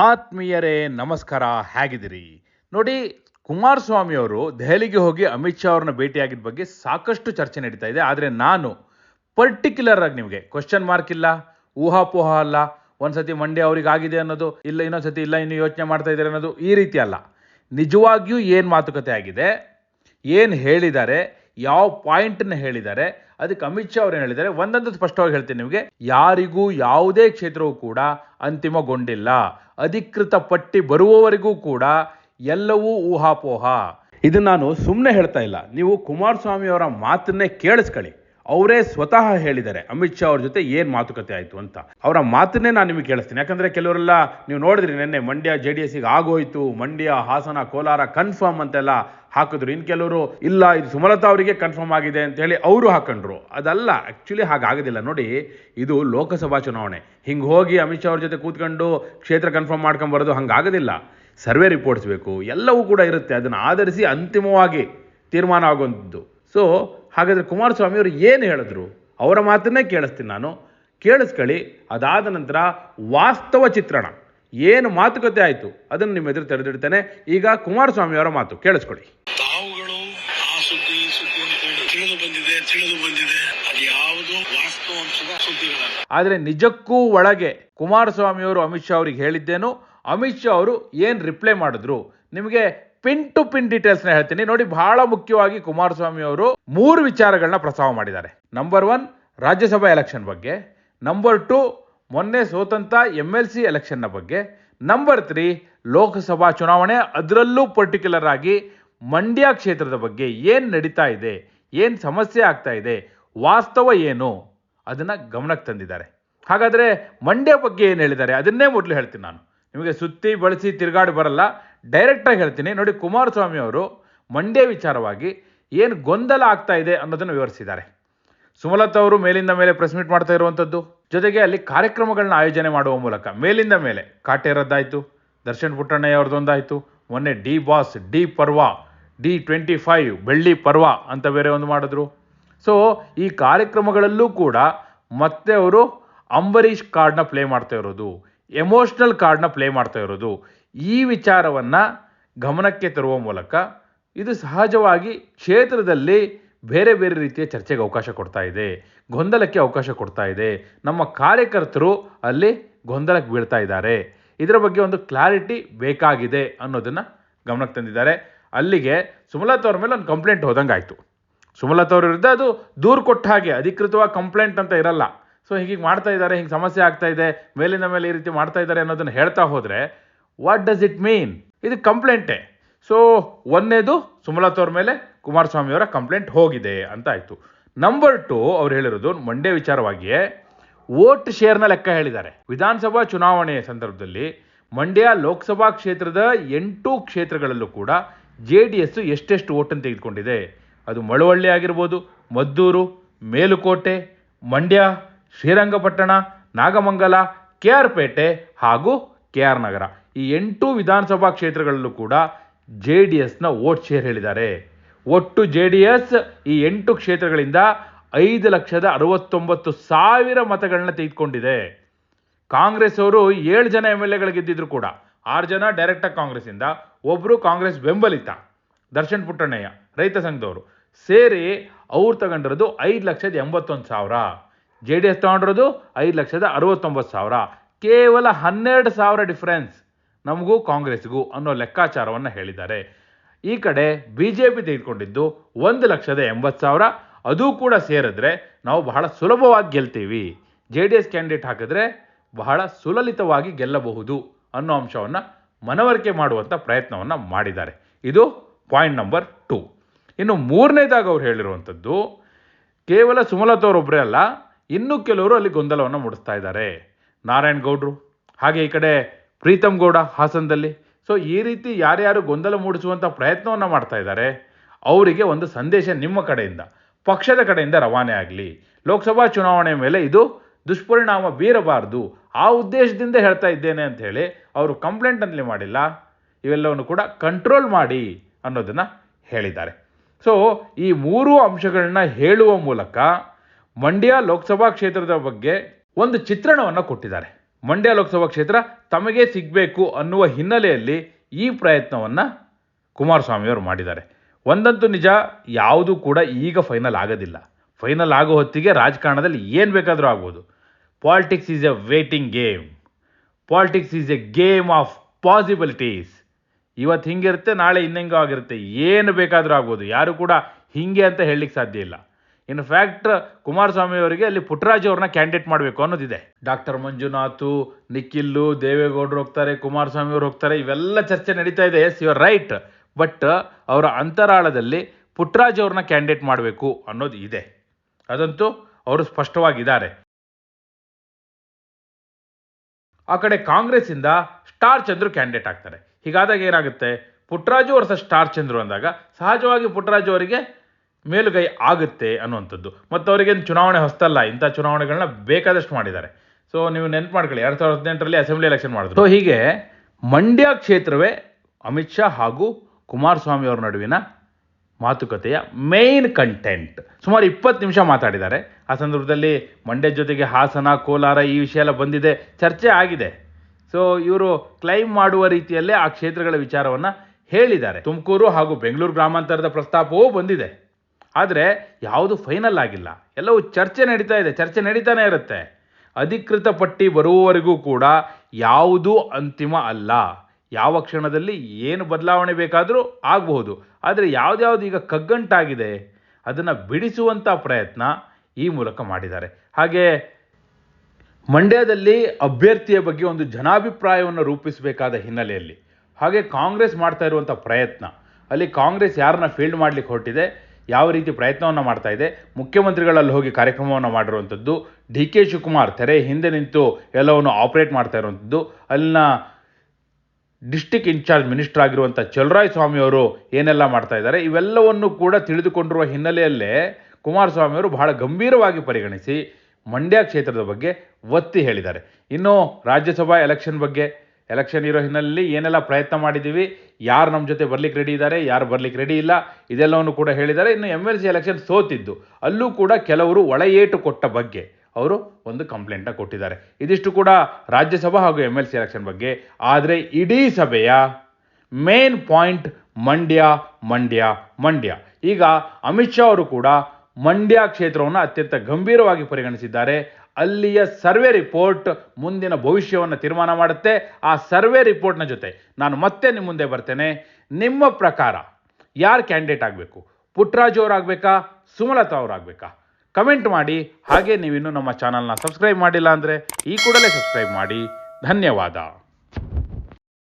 ಆತ್ಮೀಯರೇ, ನಮಸ್ಕಾರ, ಹೇಗಿದ್ದೀರಿ? ನೋಡಿ ಕುಮಾರಸ್ವಾಮಿ ಅವರು ದೆಹಲಿಗೆ ಹೋಗಿ ಅಮಿತ್ ಶಾ ಅವ್ರನ್ನ ಭೇಟಿಯಾಗಿದ್ದ ಬಗ್ಗೆ ಸಾಕಷ್ಟು ಚರ್ಚೆ ನಡೀತಾ ಇದೆ. ಆದರೆ ನಾನು ಪರ್ಟಿಕ್ಯುಲರ್ ಆಗಿ ನಿಮಗೆ ಕ್ವಶನ್ ಮಾರ್ಕ್ ಇಲ್ಲ, ಊಹಾಪೋಹ ಅಲ್ಲ, ಒಂದ್ಸತಿ ಮಂಡ್ಯ ಅವ್ರಿಗೆ ಆಗಿದೆ ಅನ್ನೋದು ಇಲ್ಲ, ಇನ್ನೊಂದ್ಸತಿ ಇಲ್ಲ, ಇನ್ನು ಯೋಚನೆ ಮಾಡ್ತಾ ಇದ್ದಾರೆ ಅನ್ನೋದು ಈ ರೀತಿ ಅಲ್ಲ. ನಿಜವಾಗಿಯೂ ಏನು ಮಾತುಕತೆ ಆಗಿದೆ, ಏನು ಹೇಳಿದ್ದಾರೆ, ಯಾವ ಪಾಯಿಂಟ್ನ ಹೇಳಿದ್ದಾರೆ, ಅದಕ್ಕೆ ಅಮಿತ್ ಶಾ ಅವ್ರು ಏನು ಹೇಳಿದ್ದಾರೆ, ಒಂದೊಂದು ಸ್ಪಷ್ಟವಾಗಿ ಹೇಳ್ತೀನಿ ನಿಮಗೆ. ಯಾರಿಗೂ ಯಾವುದೇ ಕ್ಷೇತ್ರವೂ ಕೂಡ ಅಂತಿಮಗೊಂಡಿಲ್ಲ. ಅಧಿಕೃತ ಪಟ್ಟಿ ಬರುವವರೆಗೂ ಕೂಡ ಎಲ್ಲವೂ ಊಹಾಪೋಹ. ಇದು ನಾನು ಸುಮ್ಮನೆ ಹೇಳ್ತಾ ಇಲ್ಲ. ನೀವು ಕುಮಾರಸ್ವಾಮಿ ಅವರ ಮಾತನ್ನೇ ಕೇಳಿಸ್ಕೊಳ್ಳಿ. ಅವರೇ ಸ್ವತಃ ಹೇಳಿದ್ದಾರೆ ಅಮಿತ್ ಶಾ ಅವ್ರ ಜೊತೆ ಏನು ಮಾತುಕತೆ ಆಯಿತು ಅಂತ. ಅವರ ಮಾತನ್ನೇ ನಾನು ನಿಮಗೆ ಕೇಳಿಸ್ತೀನಿ. ಯಾಕಂದರೆ ಕೆಲವರೆಲ್ಲ ನೀವು ನೋಡಿದ್ರಿ ನಿನ್ನೆ ಮಂಡ್ಯ ಜೆ ಡಿ ಆಗೋಯ್ತು, ಮಂಡ್ಯ, ಹಾಸನ, ಕೋಲಾರ ಕನ್ಫರ್ಮ್ ಅಂತೆಲ್ಲ ಹಾಕಿದ್ರು. ಇನ್ನು ಕೆಲವರು ಇಲ್ಲ, ಇದು ಸುಮಲತಾ ಅವರಿಗೆ ಕನ್ಫರ್ಮ್ ಆಗಿದೆ ಅಂತ ಹೇಳಿ ಅವರು ಹಾಕೊಂಡ್ರು. ಅದಲ್ಲ ಆ್ಯಕ್ಚುಲಿ ಹಾಗಾಗೋದಿಲ್ಲ ನೋಡಿ, ಇದು ಲೋಕಸಭಾ ಚುನಾವಣೆ. ಹಿಂಗೆ ಹೋಗಿ ಅಮಿತ್ ಶಾ ಅವ್ರ ಜೊತೆ ಕೂತ್ಕೊಂಡು ಕ್ಷೇತ್ರ ಕನ್ಫರ್ಮ್ ಮಾಡ್ಕೊಂಬರೋದು ಹಂಗಾಗೋದಿಲ್ಲ ಸರ್ವೆ ರಿಪೋರ್ಟ್ಸ್ ಬೇಕು, ಎಲ್ಲವೂ ಕೂಡ ಇರುತ್ತೆ. ಅದನ್ನು ಆಧರಿಸಿ ಅಂತಿಮವಾಗಿ ತೀರ್ಮಾನ ಆಗುವಂಥದ್ದು ಸೊ ಹಾಗಾದರೆ ಕುಮಾರಸ್ವಾಮಿ ಅವರು ಏನು ಹೇಳಿದ್ರು? ಅವರ ಮಾತನ್ನೇ ಕೇಳಿಸ್ತೀನಿ ನಾನು. ಕೇಳಿಸ್ಕೊಳ್ಳಿ. ಅದಾದ ನಂತರ ವಾಸ್ತವ ಚಿತ್ರಣ. ಏನು ಮಾತುಕತೆ ಆಯಿತು? ಅದನ್ನು ನಿಮ್ಮ ಎದುರು ತೆರೆದಿಡ್ತೇನೆ. ಈಗ ಕುಮಾರಸ್ವಾಮಿ ಅವರ ಮಾತು. ಕೇಳಿಸ್ಕೊಳ್ಳಿ. ತಾವುಗಳು ಆ ಸುದ್ದಿ ಈ ಸುದ್ದಿ ಅಂತೇಳಿ ತಿಳಿದು ಬಂದಿದೆ ತಿಳಿದು ಬಂದಿದೆ. ಅದು ಯಾವುದು? ವಾಸ್ತವಾಂಶದ ಸುದ್ದಿಗಳಲ್ಲ. ಆದರೆ ನಿಜಕ್ಕೂ ಒಳಗೆ ಕುಮಾರಸ್ವಾಮಿ ಅವರು ಅಮಿತ್ ಶಾ ಅವರಿಗೆ ಹೇಳಿದ್ದೇನು. ಅಮಿತ್ ಶಾ ಅವರು ಏನು ರಿಪ್ಲೈ ಮಾಡಿದ್ರು? ನಿಮಗೆ ಪಿನ್ ಟು ಪಿನ್ ಡೀಟೇಲ್ಸ್ನ ಹೇಳ್ತೀನಿ. ನೋಡಿ, ಬಹಳ ಮುಖ್ಯವಾಗಿ ಕುಮಾರಸ್ವಾಮಿ ಅವರು ಮೂರು ವಿಚಾರಗಳನ್ನ ಪ್ರಸ್ತಾವ ಮಾಡಿದ್ದಾರೆ. ನಂಬರ್ ಒನ್ ರಾಜ್ಯಸಭಾ ಎಲೆಕ್ಷನ್ ಬಗ್ಗೆ. ನಂಬರ್ ಟು ಮೊನ್ನೆ ಸೋತಂತ ಎಂ ಎಲ್ ಸಿ ಎಲೆಕ್ಷನ್ನ ಬಗ್ಗೆ. ನಂಬರ್ ತ್ರೀ ಲೋಕಸಭಾ ಚುನಾವಣೆ ಅದರಲ್ಲೂ ಪರ್ಟಿಕ್ಯುಲರ್ ಆಗಿ ಮಂಡ್ಯ ಕ್ಷೇತ್ರದ ಬಗ್ಗೆ ಏನು ನಡೀತಾ ಇದೆ, ಏನು ಸಮಸ್ಯೆ ಆಗ್ತಾ ಇದೆ, ವಾಸ್ತವ ಏನು ಅದನ್ನು ಗಮನಕ್ಕೆ ತಂದಿದ್ದಾರೆ. ಹಾಗಾದರೆ ಮಂಡ್ಯ ಬಗ್ಗೆ ಏನು ಹೇಳಿದ್ದಾರೆ ಅದನ್ನೇ ಮೊದಲು ಹೇಳ್ತೀನಿ ನಾನು. ನಿಮಗೆ ಸುತ್ತಿ ಬಳಸಿ ತಿರುಗಾಡಿ ಬರಲ್ಲ. ಡೈರೆಕ್ಟಾಗಿ ಹೇಳ್ತೀನಿ. ನೋಡಿ, ಕುಮಾರಸ್ವಾಮಿ ಅವರು ಮಂಡ್ಯ ವಿಚಾರವಾಗಿ ಏನು ಗೊಂದಲ ಆಗ್ತಾ ಇದೆ ಅನ್ನೋದನ್ನು ವಿವರಿಸಿದ್ದಾರೆ. ಸುಮಲತಾ ಅವರು ಮೇಲಿಂದ ಮೇಲೆ ಪ್ರೆಸ್ ಮೀಟ್ ಮಾಡ್ತಾ ಇರುವಂಥದ್ದು ಜೊತೆಗೆ ಅಲ್ಲಿ ಕಾರ್ಯಕ್ರಮಗಳನ್ನ ಆಯೋಜನೆ ಮಾಡುವ ಮೂಲಕ ಮೇಲಿಂದ ಮೇಲೆ ಕಾಟೇರದ್ದಾಯಿತು ದರ್ಶನ್ ಪುಟ್ಟಣ್ಣಯ್ಯ ಅವ್ರದ್ದೊಂದಾಯಿತು ಮೊನ್ನೆ D boss, D Parva, D twenty five ಬೆಳ್ಳಿ ಪರ್ವ ಅಂತ ಬೇರೆ ಒಂದು ಮಾಡಿದ್ರು. ಸೊ ಈ ಕಾರ್ಯಕ್ರಮಗಳಲ್ಲೂ ಕೂಡ ಮತ್ತೆ ಅವರು ಅಂಬರೀಷ್ ಕಾರ್ಡ್ನ ಪ್ಲೇ ಮಾಡ್ತಾ ಇರೋದು. ಎಮೋಷ್ನಲ್ ಕಾರ್ಡ್ನ ಪ್ಲೇ ಮಾಡ್ತಾ ಇರೋದು ಈ ವಿಚಾರವನ್ನು ಗಮನಕ್ಕೆ ತರುವ ಮೂಲಕ ಇದು ಸಹಜವಾಗಿ ಕ್ಷೇತ್ರದಲ್ಲಿ ಬೇರೆ ಬೇರೆ ರೀತಿಯ ಚರ್ಚೆಗೆ ಅವಕಾಶ ಕೊಡ್ತಾ ಇದೆ, ಗೊಂದಲಕ್ಕೆ ಅವಕಾಶ ಕೊಡ್ತಾ ಇದೆ. ನಮ್ಮ ಕಾರ್ಯಕರ್ತರು ಅಲ್ಲಿ ಗೊಂದಲಕ್ಕೆ ಬೀಳ್ತಾ ಇದ್ದಾರೆ. ಇದರ ಬಗ್ಗೆ ಒಂದು ಕ್ಲಾರಿಟಿ ಬೇಕಾಗಿದೆ ಅನ್ನೋದನ್ನು ಗಮನಕ್ಕೆ ತಂದಿದ್ದಾರೆ. ಅಲ್ಲಿಗೆ ಸುಮಲತಾ ಅವ್ರ ಮೇಲೆ ಒಂದು ಕಂಪ್ಲೇಂಟ್ ಹೋದಂಗೆ ಆಯಿತು ಸುಮಲತಾ ಅವ್ರ ವಿರುದ್ಧ ಅದು ದೂರು ಕೊಟ್ಟ ಹಾಗೆ ಅಧಿಕೃತವಾಗಿ ಕಂಪ್ಲೇಂಟ್ ಅಂತ ಇರಲ್ಲ. ಸೊ ಹೀಗೆ ಮಾಡ್ತಾ ಇದ್ದಾರೆ, ಹಿಂಗೆ ಸಮಸ್ಯೆ ಆಗ್ತಾ ಇದೆ ಮೇಲಿನ ಮೇಲೆ ಈ ರೀತಿ ಮಾಡ್ತಾ ಇದ್ದಾರೆ ಅನ್ನೋದನ್ನು ಹೇಳ್ತಾ ಹೋದರೆ ವಾಟ್ ಡಸ್ ಇಟ್ ಮೀನ್ ಇದು ಕಂಪ್ಲೇಂಟೇ. ಸೊ ಒಂದನೇದು ಸುಮಲತಾ ಅವ್ರ ಮೇಲೆ ಕುಮಾರಸ್ವಾಮಿ ಅವರ ಕಂಪ್ಲೇಂಟ್ ಹೋಗಿದೆ ಅಂತ ಆಯಿತು. ನಂಬರ್ ಟು ಅವ್ರು ಹೇಳಿರೋದು ಮಂಡ್ಯ ವಿಚಾರವಾಗಿಯೇ, ವೋಟ್ ಶೇರ್ನ ಲೆಕ್ಕ ಹೇಳಿದ್ದಾರೆ. ವಿಧಾನಸಭಾ ಚುನಾವಣೆಯ ಸಂದರ್ಭದಲ್ಲಿ ಮಂಡ್ಯ ಲೋಕಸಭಾ ಕ್ಷೇತ್ರದ ಎಂಟು ಕ್ಷೇತ್ರಗಳಲ್ಲೂ ಕೂಡ ಜೆ ಡಿ ಎಸ್ ಎಷ್ಟೆಷ್ಟು ಓಟನ್ನು ತೆಗೆದುಕೊಂಡಿದೆ? ಅದು ಮಳವಳ್ಳಿ ಆಗಿರ್ಬೋದು, ಮದ್ದೂರು, ಮೇಲುಕೋಟೆ, ಮಂಡ್ಯ ಶ್ರೀರಂಗಪಟ್ಟಣ, ನಾಗಮಂಗಲ ಕೆ ಆರ್ ಪೇಟೆ ಹಾಗೂ ಕೆ ಆರ್ ನಗರ ಈ ಎಂಟು ವಿಧಾನಸಭಾ ಕ್ಷೇತ್ರಗಳಲ್ಲೂ ಕೂಡ ಜೆ ಡಿ ಎಸ್ನ ವೋಟ್ ಶೇರ್ ಹೇಳಿದ್ದಾರೆ. ಒಟ್ಟು ಜೆ ಡಿ ಎಸ್ ಈ ಎಂಟು ಕ್ಷೇತ್ರಗಳಿಂದ ಐದು ಲಕ್ಷದ ಅರವತ್ತೊಂಬತ್ತು ಸಾವಿರ ಮತಗಳನ್ನ ತೆಗೆದುಕೊಂಡಿದೆ. ಕಾಂಗ್ರೆಸ್ ಅವರು ಏಳು ಜನ ಎಂ ಎಲ್ ಎಗಳು ಗೆದ್ದಿದ್ರು ಕೂಡ. ಆರು ಜನ ಡೈರೆಕ್ಟಾಗಿ ಕಾಂಗ್ರೆಸ್ಸಿಂದ ಒಬ್ಬರು ಕಾಂಗ್ರೆಸ್ ಬೆಂಬಲಿತ, ದರ್ಶನ್ ಪುಟ್ಟಣ್ಣಯ್ಯ, ರೈತ ಸಂಘದವರು ಸೇರಿ ಅವ್ರು ತಗೊಂಡಿರೋದು ಐದು ಲಕ್ಷದ ಎಂಬತ್ತೊಂದು ಸಾವಿರ. ಜೆ ಡಿ ಎಸ್ ತೊಗೊಂಡಿರೋದು ಐದು ಲಕ್ಷದ ಅರವತ್ತೊಂಬತ್ತು ಸಾವಿರ. ಕೇವಲ ಹನ್ನೆರಡು ಸಾವಿರ ಡಿಫ್ರೆನ್ಸ್ ನಮಗೂ ಕಾಂಗ್ರೆಸ್ಗೂ ಅನ್ನೋ ಲೆಕ್ಕಾಚಾರವನ್ನು ಹೇಳಿದ್ದಾರೆ. ಈ ಕಡೆ ಬಿ ಜೆ ಪಿ ತೆಗೆದುಕೊಂಡಿದ್ದು ಒಂದು ಲಕ್ಷದ ಎಂಬತ್ತು ಸಾವಿರ. ಅದು ಕೂಡ ಸೇರಿದ್ರೆ ನಾವು ಬಹಳ ಸುಲಭವಾಗಿ ಗೆಲ್ತೀವಿ. ಜೆ ಡಿ ಎಸ್ ಕ್ಯಾಂಡಿಡೇಟ್ ಹಾಕಿದ್ರೆ ಬಹಳ ಸುಲಲಿತವಾಗಿ ಗೆಲ್ಲಬಹುದು ಅನ್ನೋ ಅಂಶವನ್ನು ಮನವರಿಕೆ ಮಾಡುವಂಥ ಪ್ರಯತ್ನವನ್ನು ಮಾಡಿದ್ದಾರೆ. ಇದು ಪಾಯಿಂಟ್ ನಂಬರ್ ಟು ಇನ್ನು ಮೂರನೇದಾಗಿ ಅವ್ರು ಹೇಳಿರುವಂಥದ್ದು, ಕೇವಲ ಸುಮಲತಾ ಅವರೊಬ್ಬರೇ ಅಲ್ಲ ಇನ್ನೂ ಕೆಲವರು ಅಲ್ಲಿ ಗೊಂದಲವನ್ನು ಮೂಡಿಸ್ತಾ ಇದ್ದಾರೆ. ನಾರಾಯಣ್ ಗೌಡ್ರು, ಹಾಗೆ ಈ ಕಡೆ ಪ್ರೀತಮ್ ಗೌಡ ಹಾಸನದಲ್ಲಿ. ಸೊ ಈ ರೀತಿ ಯಾರ್ಯಾರು ಗೊಂದಲ ಮೂಡಿಸುವಂಥ ಪ್ರಯತ್ನವನ್ನು ಮಾಡ್ತಾ ಇದ್ದಾರೆ, ಅವರಿಗೆ ಒಂದು ಸಂದೇಶ ನಿಮ್ಮ ಕಡೆಯಿಂದ, ಪಕ್ಷದ ಕಡೆಯಿಂದ ರವಾನೆ ಆಗಲಿ. ಲೋಕಸಭಾ ಚುನಾವಣೆ ಮೇಲೆ ಇದು ದುಷ್ಪರಿಣಾಮ ಬೀರಬಾರದು. ಆ ಉದ್ದೇಶದಿಂದ ಹೇಳ್ತಾ ಇದ್ದೇನೆ ಅಂತ ಹೇಳಿ ಅವರು ಕಂಪ್ಲೇಂಟ್ ಅಂತಲೇ ಮಾಡಿಲ್ಲ. ಇವೆಲ್ಲವನ್ನು ಕೂಡ ಕಂಟ್ರೋಲ್ ಮಾಡಿ ಅನ್ನೋದನ್ನು ಹೇಳಿದ್ದಾರೆ. ಸೊ ಈ ಮೂರು ಅಂಶಗಳನ್ನ ಹೇಳುವ ಮೂಲಕ ಮಂಡ್ಯ ಲೋಕಸಭಾ ಕ್ಷೇತ್ರದ ಬಗ್ಗೆ ಒಂದು ಚಿತ್ರಣವನ್ನು ಕೊಟ್ಟಿದ್ದಾರೆ. ಮಂಡ್ಯ ಲೋಕಸಭಾ ಕ್ಷೇತ್ರ ತಮಗೆ ಸಿಗಬೇಕು ಅನ್ನುವ ಹಿನ್ನೆಲೆಯಲ್ಲಿ ಈ ಪ್ರಯತ್ನವನ್ನು ಕುಮಾರಸ್ವಾಮಿಯವರು ಮಾಡಿದ್ದಾರೆ. ಒಂದಂತೂ ನಿಜ, ಯಾವುದೂ ಕೂಡ ಈಗ ಫೈನಲ್ ಆಗೋದಿಲ್ಲ. ಫೈನಲ್ ಆಗೋ ಹೊತ್ತಿಗೆ ರಾಜಕಾರಣದಲ್ಲಿ ಏನು ಬೇಕಾದರೂ ಆಗ್ಬೋದು. Politics is a waiting game politics is a game of possibilities ಇವತ್ತು ಹಿಂಗಿರುತ್ತೆ, ನಾಳೆ ಇನ್ನೆಂಗೋ ಆಗಿರುತ್ತೆ. ಏನು ಬೇಕಾದರೂ ಆಗ್ಬೋದು. ಯಾರು ಕೂಡ ಹಿಂಗೆ ಅಂತ ಹೇಳಲಿಕ್ಕೆ ಸಾಧ್ಯ ಇಲ್ಲ. ಇನ್ ಫ್ಯಾಕ್ಟ್ ಕುಮಾರಸ್ವಾಮಿ ಅವರಿಗೆ ಅಲ್ಲಿ ಪುಟ್ಟರಾಜು ಅವ್ರನ್ನ ಕ್ಯಾಂಡಿಡೇಟ್ ಮಾಡಬೇಕು ಅನ್ನೋದಿದೆ. ಡಾಕ್ಟರ್ ಮಂಜುನಾಥ್, ನಿಖಿಲ್ಲು, ದೇವೇಗೌಡರು ಹೋಗ್ತಾರೆ, ಕುಮಾರಸ್ವಾಮಿ ಅವರು ಹೋಗ್ತಾರೆ, ಇವೆಲ್ಲ ಚರ್ಚೆ ನಡೀತಾ ಇದೆ. ಎಸ್ ಯುವರ್ ರೈಟ್ ಬಟ್ ಅವರ ಅಂತರಾಳದಲ್ಲಿ ಪುಟ್ಟರಾಜು ಅವ್ರನ್ನ ಕ್ಯಾಂಡಿಡೇಟ್ ಮಾಡಬೇಕು ಅನ್ನೋದು ಇದೆ. ಅದಂತೂ ಅವರು ಸ್ಪಷ್ಟವಾಗಿದ್ದಾರೆ. ಆ ಕಡೆ ಕಾಂಗ್ರೆಸ್ಸಿಂದ ಸ್ಟಾರ್ ಚಂದ್ರು ಕ್ಯಾಂಡಿಡೇಟ್ ಆಗ್ತಾರೆ. ಹೀಗಾದಾಗ ಏನಾಗುತ್ತೆ? ಪುಟ್ಟರಾಜು ವರ್ಸಸ್ ಸ್ಟಾರ್ ಚಂದ್ರು ಅಂದಾಗ ಸಹಜವಾಗಿ ಪುಟ್ಟರಾಜು ಅವರಿಗೆ ಮೇಲುಗೈ ಆಗುತ್ತೆ ಅನ್ನುವಂಥದ್ದು. ಮತ್ತು ಅವರಿಗೇನು ಚುನಾವಣೆ ಹೊಸ್ತಲ್ಲ, ಇಂಥ ಚುನಾವಣೆಗಳನ್ನ ಬೇಕಾದಷ್ಟು ಮಾಡಿದ್ದಾರೆ. ಸೊ ನೀವು ನೆನ್ಪು ಮಾಡ್ಕೊಳ್ಳಿ, ಎರಡು ಸಾವಿರದ ಹದಿನೆಂಟರಲ್ಲಿ ಅಸೆಂಬ್ಲಿ ಎಲೆಕ್ಷನ್ ಮಾಡಿದ್ರು. ಸೊ ಹೀಗೆ ಮಂಡ್ಯ ಕ್ಷೇತ್ರವೇ ಅಮಿತ್ ಶಾ ಹಾಗೂ ಕುಮಾರಸ್ವಾಮಿ ಅವರ ನಡುವಿನ ಮಾತುಕತೆಯ ಮೇನ್ ಕಂಟೆಂಟ್ ಸುಮಾರು ಇಪ್ಪತ್ತು ನಿಮಿಷ ಮಾತಾಡಿದ್ದಾರೆ. ಆ ಸಂದರ್ಭದಲ್ಲಿ ಮಂಡ್ಯ ಜೊತೆಗೆ ಹಾಸನ, ಕೋಲಾರ ಈ ವಿಷಯ ಎಲ್ಲ ಬಂದಿದೆ, ಚರ್ಚೆ ಆಗಿದೆ. ಸೊ ಇವರು ಕ್ಲೈಮ್ ಮಾಡುವ ರೀತಿಯಲ್ಲೇ ಆ ಕ್ಷೇತ್ರಗಳ ವಿಚಾರವನ್ನು ಹೇಳಿದ್ದಾರೆ. ತುಮಕೂರು ಹಾಗೂ ಬೆಂಗಳೂರು ಗ್ರಾಮಾಂತರದ ಪ್ರಸ್ತಾಪವೂ ಬಂದಿದೆ. ಆದರೆ ಯಾವುದು ಫೈನಲ್ ಆಗಿಲ್ಲ. ಎಲ್ಲವೂ ಚರ್ಚೆ ನಡೀತಾ ಇದೆ. ಚರ್ಚೆ ನಡೀತಾನೆ ಇರುತ್ತೆ. ಅಧಿಕೃತ ಪಟ್ಟಿ ಬರುವವರೆಗೂ ಕೂಡ ಯಾವುದೂ ಅಂತಿಮ ಅಲ್ಲ. ಯಾವ ಕ್ಷಣದಲ್ಲಿ ಏನು ಬದಲಾವಣೆ ಬೇಕಾದರೂ ಆಗಬಹುದು. ಆದರೆ ಯಾವುದ್ಯಾವುದು ಈಗ ಕಗ್ಗಂಟಾಗಿದೆ, ಅದನ್ನು ಬಿಡಿಸುವಂಥ ಪ್ರಯತ್ನ ಈ ಮೂಲಕ ಮಾಡಿದ್ದಾರೆ. ಹಾಗೆ ಮಂಡ್ಯದಲ್ಲಿ ಅಭ್ಯರ್ಥಿಯ ಬಗ್ಗೆ ಒಂದು ಜನಾಭಿಪ್ರಾಯವನ್ನು ರೂಪಿಸಬೇಕಾದ ಹಿನ್ನೆಲೆಯಲ್ಲಿ. ಹಾಗೆ ಕಾಂಗ್ರೆಸ್ ಮಾಡ್ತಾ ಇರುವಂಥ ಪ್ರಯತ್ನ. ಅಲ್ಲಿ ಕಾಂಗ್ರೆಸ್ ಯಾರನ್ನ ಫೀಲ್ಡ್ ಮಾಡಲಿಕ್ಕೆ ಹೊರಟಿದೆ? ಯಾವ ರೀತಿ ಪ್ರಯತ್ನವನ್ನು ಮಾಡ್ತಾ ಇದೆ, ಮುಖ್ಯಮಂತ್ರಿಗಳಲ್ಲಿ ಹೋಗಿ ಕಾರ್ಯಕ್ರಮವನ್ನು ಮಾಡಿರುವಂಥದ್ದು, ಡಿ ಕೆ ಶಿವಕುಮಾರ್ ತೆರೆ ಹಿಂದೆ ನಿಂತು ಎಲ್ಲವನ್ನು ಆಪರೇಟ್ ಮಾಡ್ತಾ ಇರುವಂಥದ್ದು, ಅಲ್ಲಿನ ಡಿಸ್ಟಿಕ್ ಇನ್ಚಾರ್ಜ್ ಮಿನಿಸ್ಟರ್ ಆಗಿರುವಂಥ ಚಲರಾಯ್ ಸ್ವಾಮಿ ಅವರು ಏನೆಲ್ಲ ಮಾಡ್ತಾ ಇದ್ದಾರೆ, ಇವೆಲ್ಲವನ್ನು ಕೂಡ ತಿಳಿದುಕೊಂಡಿರುವ ಹಿನ್ನೆಲೆಯಲ್ಲೇ ಕುಮಾರಸ್ವಾಮಿಯವರು ಬಹಳ ಗಂಭೀರವಾಗಿ ಪರಿಗಣಿಸಿ ಮಂಡ್ಯ ಕ್ಷೇತ್ರದ ಬಗ್ಗೆ ಒತ್ತಿ ಹೇಳಿದ್ದಾರೆ. ಇನ್ನು ರಾಜ್ಯಸಭಾ ಎಲೆಕ್ಷನ್ ಬಗ್ಗೆ ಎಲೆಕ್ಷನ್ ಇರೋ ಹಿನ್ನೆಲೆಯಲ್ಲಿ ಏನೆಲ್ಲ ಪ್ರಯತ್ನ ಮಾಡಿದ್ದೀವಿ, ಯಾರು ನಮ್ಮ ಜೊತೆ ಬರ್ಲಿಕ್ಕೆ ರೆಡಿ ಇದ್ದಾರೆ, ಯಾರು ಬರ್ಲಿಕ್ಕೆ ರೆಡಿ ಇಲ್ಲ, ಇದೆಲ್ಲವನ್ನು ಕೂಡ ಹೇಳಿದ್ದಾರೆ. ಇನ್ನು ಎಂ ಎಲ್ ಸಿ ಎಲೆಕ್ಷನ್ ಸೋತಿದ್ದು. ಅಲ್ಲೂ ಕೂಡ ಕೆಲವರು ಒಳ ಏಟು ಕೊಟ್ಟ ಬಗ್ಗೆ ಅವರು ಒಂದು ಕಂಪ್ಲೇಂಟ್ನ ಕೊಟ್ಟಿದ್ದಾರೆ. ಇದಿಷ್ಟು ಕೂಡ ರಾಜ್ಯಸಭಾ ಹಾಗೂ ಎಂ ಎಲ್ ಸಿ ಎಲೆಕ್ಷನ್ ಬಗ್ಗೆ. ಆದರೆ ಇಡೀ ಸಭೆಯ ಮೇನ್ ಪಾಯಿಂಟ್ ಮಂಡ್ಯ ಮಂಡ್ಯ ಮಂಡ್ಯ. ಈಗ ಅಮಿತ್ ಶಾ ಅವರು ಕೂಡ ಮಂಡ್ಯ ಕ್ಷೇತ್ರವನ್ನು ಅತ್ಯಂತ ಗಂಭೀರವಾಗಿ ಪರಿಗಣಿಸಿದ್ದಾರೆ. ಅಲ್ಲಿಯ ಸರ್ವೆ ರಿಪೋರ್ಟ್ ಮುಂದಿನ ಭವಿಷ್ಯವನ್ನು ತೀರ್ಮಾನ ಮಾಡುತ್ತೆ. ಆ ಸರ್ವೆ ರಿಪೋರ್ಟ್ನ ಜೊತೆ ನಾನು ಮತ್ತೆ ನಿಮ್ಮ ಮುಂದೆ ಬರ್ತೇನೆ. ನಿಮ್ಮ ಪ್ರಕಾರ ಯಾರು ಕ್ಯಾಂಡಿಡೇಟ್ ಆಗಬೇಕು? ಪುಟ್ರಾಜು ಅವರಾಗಬೇಕಾ ಸುಮಲತಾ ಅವರಾಗಬೇಕಾ ಕಮೆಂಟ್ ಮಾಡಿ. ಹಾಗೆ ನೀವಿನ್ನೂ ನಮ್ಮ ಚಾನಲ್ನ ಸಬ್ಸ್ಕ್ರೈಬ್ ಮಾಡಿಲ್ಲ ಅಂದರೆ ಈ ಕೂಡಲೇ ಸಬ್ಸ್ಕ್ರೈಬ್ ಮಾಡಿ. ಧನ್ಯವಾದ.